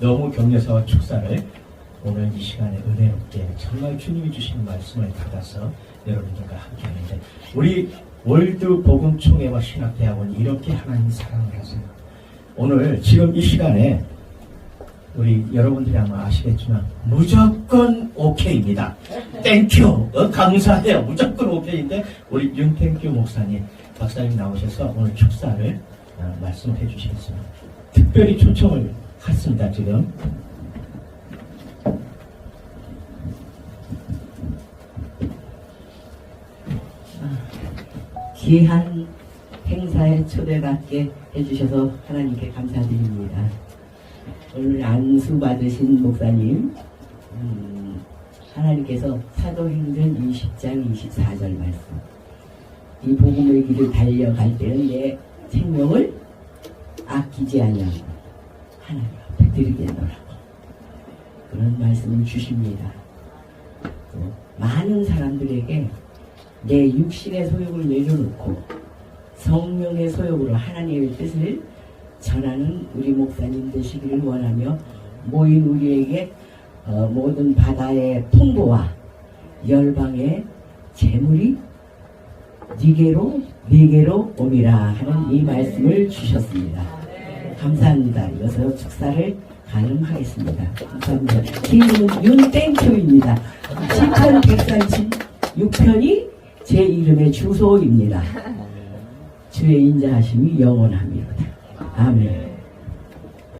너무 격려사와 축사를 오늘 이 시간에 은혜롭게 정말 주님이 주신 말씀을 받아서 여러분들과 함께 하는데 우리 월드 복음 총회와 신학대학원이 이렇게 하나님 사랑을 하세요. 오늘 지금 이 시간에 우리 여러분들이 아마 아시겠지만 무조건 오케이입니다. 땡큐 어, 감사해요. 무조건 오케이인데 우리 윤땡큐 목사님 박사님 나오셔서 오늘 축사를 어, 말씀해 주시겠습니다. 특별히 초청을 했습니다 지금. 귀한 행사에 초대받게 해주셔서 하나님께 감사드립니다. 오늘 안수 받으신 목사님, 음, 하나님께서 사도행전 20장 24절 말씀. 이 복음의 길을 달려갈 때는 내 생명을 아끼지 아니하고 하나님 앞에 드리겠노라고 그런 말씀을 주십니다. 또 많은 사람들에게 내 육신의 소욕을 내려놓고 성령의 소욕으로 하나님의 뜻을 전하는 우리 목사님 되시기를 원하며 모인 우리에게 어, 모든 바다의 풍부와 열방의 재물이 니게로 네게로 오미라 하는 이 말씀을 주셨습니다. 감사합니다. 이어서 축사를 가능하겠습니다. 감사합니다. 기름은 윤땡큐입니다. 10편 136편이 제 이름의 주소입니다. 주의 인자하심이 영원합니다. 아멘.